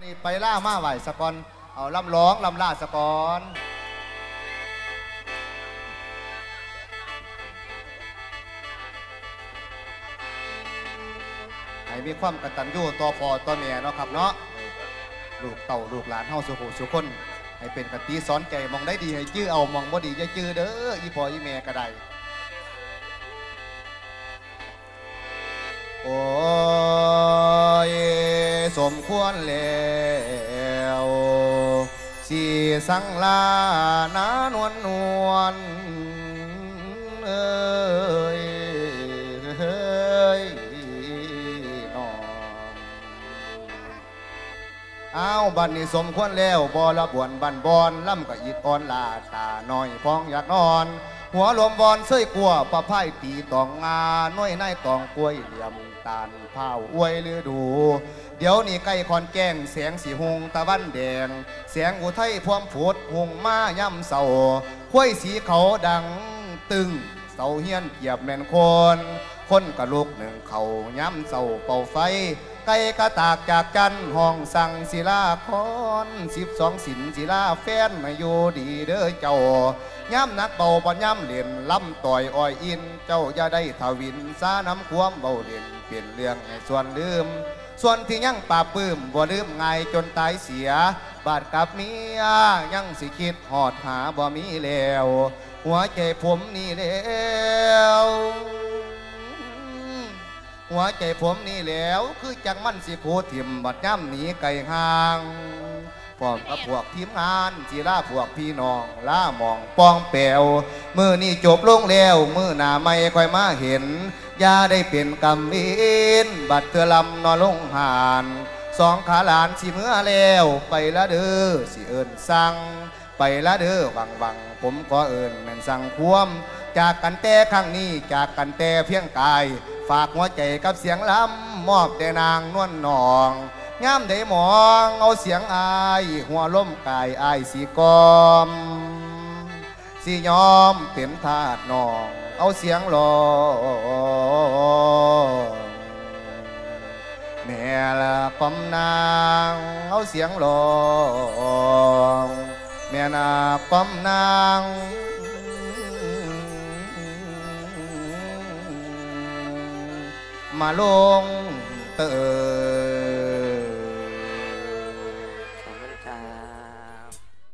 วันนี้ไปล่ามาไหวสะกอนเอาลำร้องลำล่าสะกอนให้มีความกตัญญูต่อพ่อต่อแม่เนาะครับเนาะลูกเต่าลูกหลานเฮาสุขสุขคนให้เป็นกติสอนใจมองได้ดีให้จื้อเอามองบ่ดีอย่าจื้อเด้ออีพ่ออีแม่ก็ได้โอ้ มควรแล้วสีสังลานานวลนวลเอ้ยเฮ้ยนองอ้าบัดนี้สมควรแล้วบอละบวนบันบอนล่ำกะอีตอนลาตาน้อยพองอยากนอน หัวลมวอนเสยกลัวประไพ่ตีตองงาน้อยนายตองกล้วยเหลี่ยมตาลเผาอวยหรือดู เดี๋ยวนี้ใกล้คอนแก้งแสงสีหงตะวันแดง แสงอุทัยพร้อมผุดหงมาย่ำเสาข้วยสีเขาดังตึง เสาเฮียนเกียบแม่นคน คนกะลูกหนึ่งเขาย้ำเสาเป่าไฟ ไก่กระตากจากจันห้องสั่งศิลาคอนสิบสองสินศิลาแฟนมาอยู่ดีเด้อเจ้าย้ำนักเบาปอย้ำเล่นล้ำต่อยอ้อยอิน เจ้าอย่าได้ทวินสาน้ำความเบาเล่นเปลี่ยนเรื่องให้ส่วนลืม ส่วนที่ยังปราปื้มบ่ลืมไงจนตายเสีย บาดกับเมียยังสิคิดหอดหาบ่มีแล้วหัวใจผมนี่แล้วหัวใจผมนี่แล้ว คือจังมันสิโคถิ่มบัดย่ำหนีไก่ห่างพร้อมกับพวกทีมงานสิล่าพวกพี่น้องล่ามองปองแปวมือนี่จบลงแล้วมือหน้าไม่ค่อยมาเห็นย่าได้เป็นกำมินบัดเธอลำนอนลงหาน สองขาหลานสิเมื่อแล้วไปละเด้อสิเอิญสั่งไปละเด้อวังวังผมขอเอิญแม่นสั่งควม จากกันแต่ครั้งนี้จากกันแต่เพียงกาย ฝากหัวใจกับเสียงลำมอบแต่นางนวลนองงามได้มองเอาเสียงอาย หัวล้มกายอายสีกอมสิยอมเป็นทาสน้อง เอาเสียงรอง ม่ละปอมนางเอาเสียงลองแม่นาปอมนางมาลงเติ